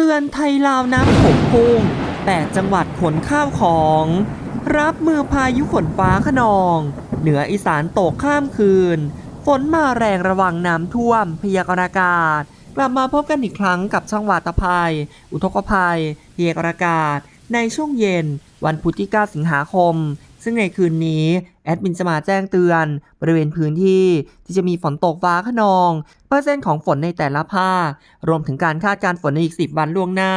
เตือนไทยลาวน้ำโขงพุ่งแปดจังหวัดขนข้าวของ รับมือพายุฝนฟ้าขนอง เหนืออีสานตกข้ามคืน ฝนมาแรงระวังน้ำท่วม พยากรณ์อากาศ กลับมาพบกันอีกครั้งกับช่องวาตภัย อุทกภัย พยากรณ์อากาศ ในช่วงเย็น วันพุธที่ 9 สิงหาคม ซึ่งในคืนนี้แอดมินจะมาแจ้งเตือน บริเวณพื้นที่ที่จะมีฝนตกฟ้าขนอง เปอร์เซ็นต์ของฝนในแต่ละภาค รวมถึงการคาดการฝนในอีก 10 วันล่วงหน้า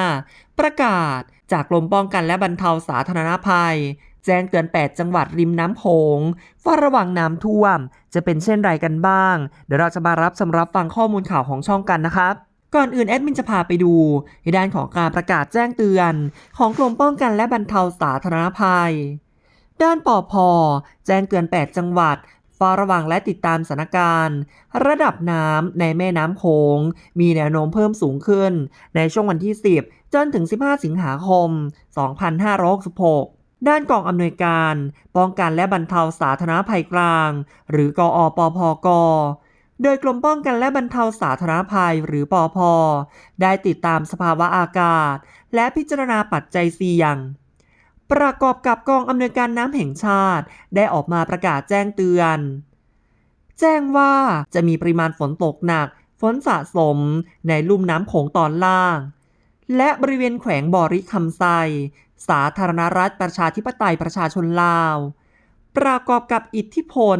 ประกาศจากกรมป้องกันและบรรเทาสาธารณภัย แจ้งเตือน 8 จังหวัดริมน้ำโขงเฝ้าระวังน้ำท่วม จะเป็นเช่นไรกันบ้าง เดี๋ยวเราจะมารับสำรับฟังข้อมูลข่าวของช่องกันนะครับก่อนอื่นแอดมินจะพาไปดูในด้านของการประกาศแจ้งเตือน ของกรมป้องกันและบรรเทาสาธารณภัย ด้านปอพแจ้งเตือน 8 จังหวัดเฝ้าระวังและติดตามสถานการณ์ ระดับน้ำในแม่น้ำโขงมีแนวโน้มเพิ่มสูงขึ้น ในช่วงวันที่ 10 จนถึง 15 สิงหาคม 2566ด้านกองอำนวยการ ป้องกันและบรรเทาสาธารณภัยกลาง หรือกอปพก โดยกรมป้องกันและบรรเทาสาธารณภัยหรือปอพได้ติดตามสภาวะอากาศ และพิจารณาปัจจัยเสี่ยง ประกอบกับกองอำนวยการน้ำแห่งชาติ ได้ออกมาประกาศแจ้งเตือน แจ้งว่าจะมีปริมาณฝนตกหนัก ฝนสะสมในลุ่มน้ำโขงตอนล่าง และบริเวณแขวงบอริคำไซ สาธารณรัฐประชาธิปไตยประชาชนลาว ประกอบกับอิทธิพล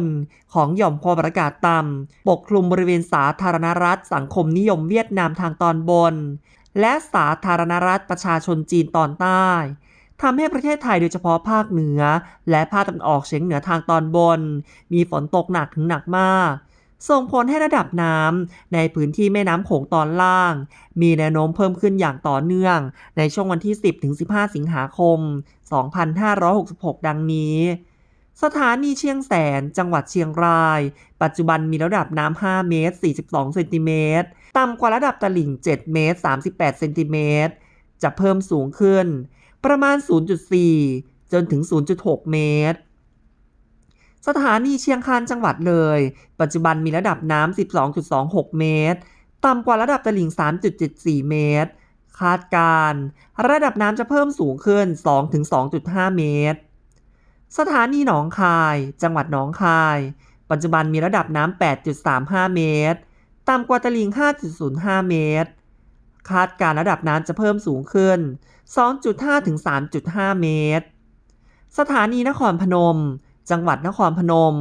ของหย่อมความอากาศต่ำปกคลุมบริเวณสาธารณรัฐสังคมนิยมเวียดนามทางตอนบน และสาธารณรัฐประชาชนจีนตอนใต้ ทำให้ประเทศไทยโดยเฉพาะภาคเหนือ และภาคตะวันออกเฉียงเหนือทางตอนบน มีฝนตกหนักถึงหนักมาก ส่งผลให้ระดับน้ำในพื้นที่แม่น้ำโขงตอนล่าง มีแนวโน้มเพิ่มขึ้นอย่างต่อเนื่อง ในช่วงวันที่ 10ถึง15 สิงหาคม 2566 ดังนี้สถานีเชียงแสน จังหวัดเชียงราย ปัจจุบันมีระดับน้ำ 5 เมตร 42 เซนติเมตร ต่ำกว่าระดับตลิ่ง 7 เมตร 38 เซนติเมตร จะเพิ่มสูงขึ้น ประมาณ 0.4 จนถึง 0.6 เมตร สถานีเชียงคานจังหวัดเลย ปัจจุบันมีระดับน้ำ 12.26 เมตร ต่ำกว่าระดับตลิ่ง 3.74 เมตร คาดการณ์ระดับน้ำจะเพิ่มสูงขึ้น 2-2.5 เมตร สถานีหนองคาย จังหวัดหนองคาย ปัจจุบันมีระดับน้ำ 8.35 เมตร ต่ำกว่าตลิ่ง 5.05 เมตร คาดการระดับน้ำจะเพิ่มสูงขึ้น 2.5 ถึง 3.5 เมตร สถานีนครพนม จังหวัดนครพนม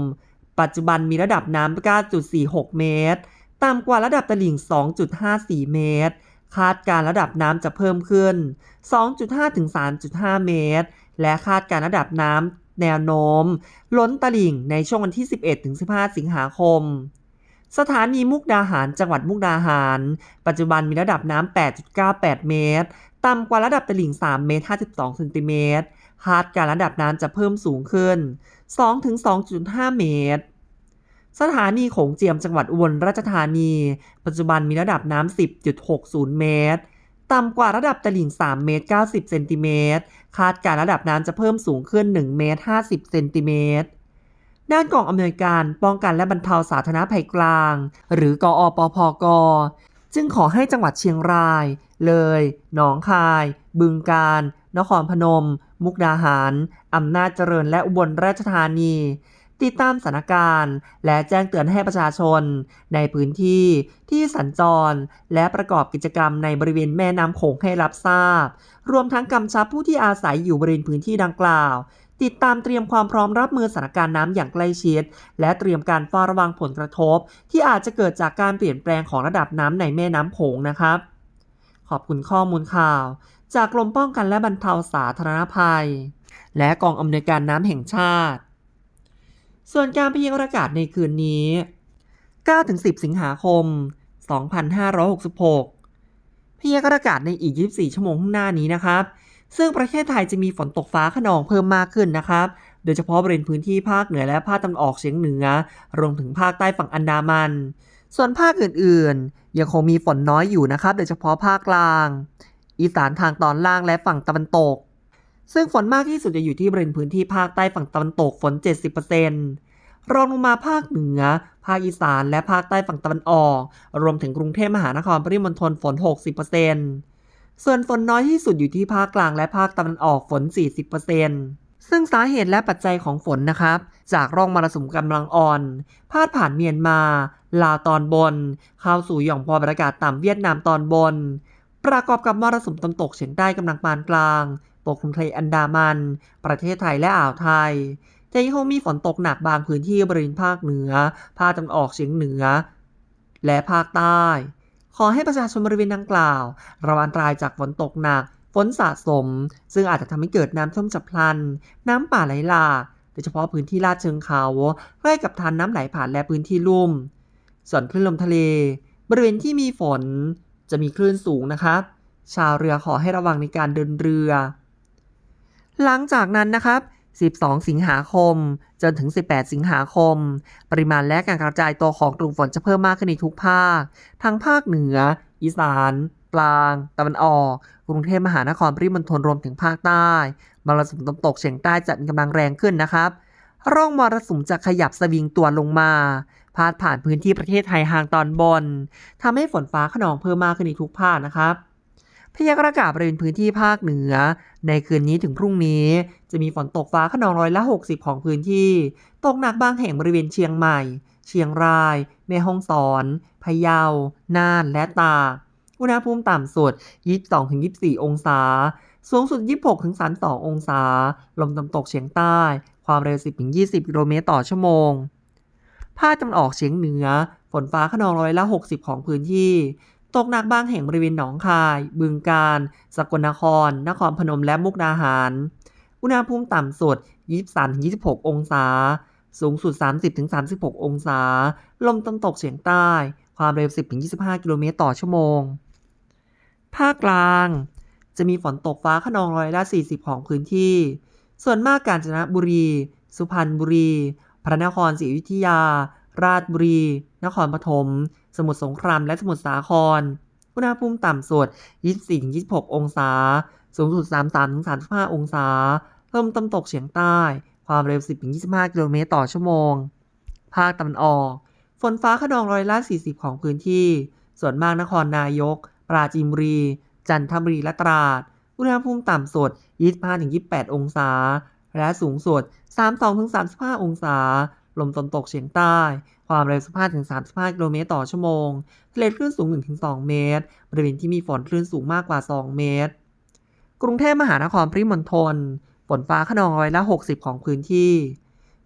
ปัจจุบันมีระดับน้ำ 9.46 เมตร ต่ำกว่าระดับตลิ่ง 2.54 เมตร คาดการระดับน้ำจะเพิ่มขึ้น 2.5 ถึง 3.5 เมตร และคาดการระดับน้ำแนวโน้ม ล้นตลิ่งในช่วงวันที่ 11 ถึง 15 สิงหาคม สถานีมุกดาหารจังหวัดมุกดาหาร ปัจจุบันมีระดับน้ำ 8.98 เมตร ต่ำกว่าระดับตลิ่ง 3 เมตร 52 เซนติเมตรคาดการระดับน้ำจะเพิ่มสูงขึ้น 2-2.5 เมตร สถานีโขงเจียมจังหวัดอุบลราชธานี ปัจจุบันมีระดับน้ำ 10.60 เมตร ต่ำกว่าระดับตลิ่ง 3 เมตร 90 เซนติเมตรคาดการระดับน้ำจะเพิ่มสูงขึ้น 1 เมตร 50 เซนติเมตร ด้านกองอำนวยการป้องกันและบรรเทาสาธารณภัยกลาง หรือกอปพกจึงขอให้จังหวัดเชียงราย เลย หนองคาย บึงกาฬ นครพนม มุกดาหาร อำนาจเจริญและอุบลราชธานี ติดตามสถานการณ์ และแจ้งเตือนให้ประชาชน ในพื้นที่ที่สัญจร และประกอบกิจกรรมในบริเวณแม่น้ำโขงให้รับทราบ รวมทั้งกำชับผู้ที่อาศัยอยู่บริเวณพื้นที่ดังกล่าว ติดตามเตรียมความพร้อมรับมือสถานการณ์น้ำอย่างใกล้ชิด และเตรียมการเฝ้าระวังผลกระทบ ที่อาจจะเกิดจากการเปลี่ยนแปลงของระดับน้ำในแม่น้ำโขงนะครับ ขอบคุณข้อมูลข่าว จากกรมป้องกันและบรรเทาสาธารณภัย และกองอำนวยการน้ำแห่งชาติ ส่วนการพยากรณ์อากาศในคืนนี้ 9-10 สิงหาคม 2566 พยากรณ์อากาศในอีก 24 ชั่วโมงข้างหน้านี้นะครับ ซึ่งประเทศไทยจะมีฝนตกฟ้าขนองเพิ่มมากขึ้นนะครับ โดยเฉพาะบริเวณพื้นที่ภาคเหนือและภาคตะวันออกเฉียงเหนือ รวมถึงภาคใต้ฝั่งอันดามัน ส่วนภาคอื่นๆ ยังคงมีฝนน้อยอยู่นะครับ โดยเฉพาะภาคกลาง อีสานทางตอนล่างและฝั่งตะวันตก ซึ่งฝนมากที่สุดจะอยู่ที่บริเวณพื้นที่ภาคใต้ฝั่งตะวันตกฝน 70%รองลงมาภาคเหนือ ภาคอีสาน และภาคใต้ฝั่งตะวันออก รวมถึงกรุงเทพมหานครปริมณฑลฝน 60% ส่วนฝนน้อยที่สุดอยู่ที่ภาคกลางและภาคตะวันออกฝน 40%ซึ่งสาเหตุและปัจจัยของฝนนะครับ จากร่องมรสุมกำลังอ่อน พาดผ่านเมียนมา ลาวตอนบน เข้าสู่หย่อมความกดอากาศต่ำเวียดนามตอนบน ประกอบกับมรสุมตะวันตกเฉียงใต้กำลังปานกลาง ปกคลุมทะเลอันดามัน ประเทศไทยและอ่าวไทยจะยังคงมีฝนตกหนักบางพื้นที่บริเวณภาคเหนือ ภาคตะวันออกเฉียงเหนือ และภาคใต้ ขอให้ประชาชนบริเวณดังกล่าว ระวังอันตรายจากฝนตกหนัก ฝนสะสม ซึ่งอาจจะทำให้เกิดน้ำท่วมฉับพลัน น้ำป่าไหลหลากโดยเฉพาะพื้นที่ลาดเชิงเขาใกล้กับทานน้ำไหลผ่านและพื้นที่ลุ่ม ส่วนคลื่นลมทะเล บริเวณที่มีฝนจะมีคลื่นสูงนะครับ ชาวเรือขอให้ระวังในการเดินเรือ หลังจากนั้นนะครับ 12 สิงหาคม จนถึง 18 สิงหาคม ปริมาณและการกระจายตัวของกลุ่มฝนจะเพิ่มมากขึ้นในทุกภาค ทั้งภาคเหนือ อีสาน กลาง ตะวันออก กรุงเทพมหานครปริมณฑลรวมถึงภาคใต้ มรสุมตะวันตกเฉียงใต้จะมีกำลังแรงขึ้นนะครับ ร่องมรสุมจะขยับสวิงตัวลงมา พาดผ่านพื้นที่ประเทศไทยห่างตอนบนทำให้ฝนฟ้าขนองเพิ่มมากขึ้นในทุกภาคนะครับ พยากรณ์อากาศบริเวณพื้นที่ภาคเหนือ ในคืนนี้ถึงพรุ่งนี้ จะมีฝนตกฟ้าขนองร้อยละ 60 ของพื้นที่ ตกหนักบางแห่งบริเวณเชียงใหม่ เชียงราย แม่ฮ่องสอน พะเยา น่าน และตาก อุณหภูมิต่ำสุด 22-24 องศา สูงสุด 26-32 องศา ลมตะวันตกเฉียงใต้ ความเร็ว 10-20 กิโลเมตรต่อชั่วโมงภาคตะวันออกเฉียงเหนือ ฝนฟ้าขนองร้อยละ 60 ของพื้นที่ ตกหนักบางแห่งบริเวณหนองคาย บึงกาฬสกลนคร นครพนมและมุกดาหาร อุณหภูมิต่ำสุด 23-26 องศา สูงสุด 30-36 องศา ลมตะวันตกเฉียงใต้ ความเร็ว 10-25 กิโลเมตรต่อชั่วโมง ภาคกลาง จะมีฝนตกฟ้าขนองร้อยละ 40 ของพื้นที่ ส่วนมากกาญจนบุรี สุพรรณบุรี พระนครศรีอยุธยา ราชบุรี นครปฐม สมุทรสงครามและสมุทรสาคร อุณหภูมิต่ำสุด 24-26 องศา สูงสุด 33-35 องศา ลมตะวันตกเฉียงใต้ ความเร็ว 10-25 กิโลเมตรต่อชั่วโมง ภาคตะวันออก ฝนฟ้าขนองร้อยละ 40 ของพื้นที่ ส่วนมากนครนายก ปราจีนบุรี จันทบุรี และตราด อุณหภูมิต่ำสุด 25-28 องศา และสูงสุด 32-35 องศา ลมตะวันตกเฉียงใต้ ความเร็ว 15-35 กิโลเมตรต่อชั่วโมง ทะเลคลื่นสูง 1-2 เมตร บริเวณที่มีฝนคลื่นสูงมากกว่า 2 เมตร กรุงเทพมหานครปริมณฑล ฝนฟ้าขนองร้อยละ 60 ของพื้นที่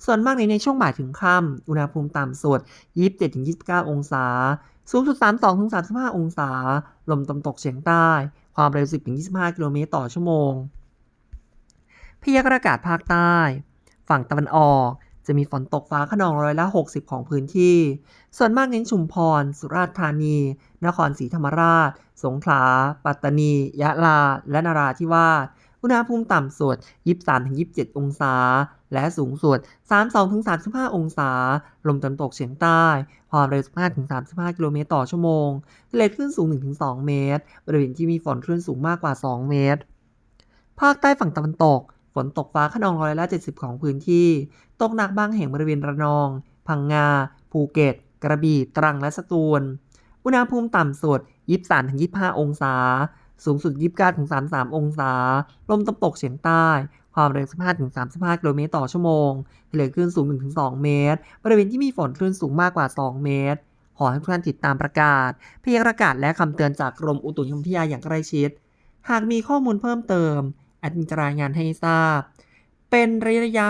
ส่วนมากในในช่วงบ่ายถึงค่ำ อุณหภูมิต่ำสุด 27-29 องศา สูงสุด 32-35 องศา ลมตะวันตกเฉียงใต้ ความเร็ว 10-25 กิโลเมตรต่อชั่วโมงพยากรณ์อากาศภาคใต้ ฝั่งตะวันออก จะมีฝนตกฟ้าขนองร้อยละ 60 ของพื้นที่ ส่วนมากเน้นชุมพร สุราษฎร์ธานี นครศรีธรรมราช สงขลา ปัตตานี ยะลา และนราธิวาส อุณหภูมิต่ำสุด 23-27 องศา และสูงสุด 32-35 องศา ลมตะวันตกเฉียงใต้ ความเร็ว 15-35 กิโลเมตรต่อชั่วโมงทะเลคลื่นสูง 1-2 เมตร บริเวณที่มีฝนคลื่นสูงมากกว่า 2 เมตร ภาคใต้ฝั่งตะวันตกฝนตกฟ้าขนองร้อยละ 70 ของพื้นที่ ตกหนักบางแห่งบริเวณระนอง พังงา ภูเก็ต กระบี่ ตรังและสตูล อุณหภูมิต่ำสุด 23-25 องศา สูงสุด 29-33 องศา ลมตะตกเฉียงใต้ ความเร็ว 15-35 กิโลเมตรต่อชั่วโมงทะเลคลื่นสูง 1-2 เมตร บริเวณที่มีฝนคลื่นสูงมากกว่า 2 เมตร ขอให้ทุกท่านติดตามประกาศ พยากรณ์อากาศและคำเตือนจากกรมอุตุนิยมวิทยาอย่างใกล้ชิด หากมีข้อมูลเพิ่มเติมแอดมินจะรายงานให้ทราบ เป็นระยะ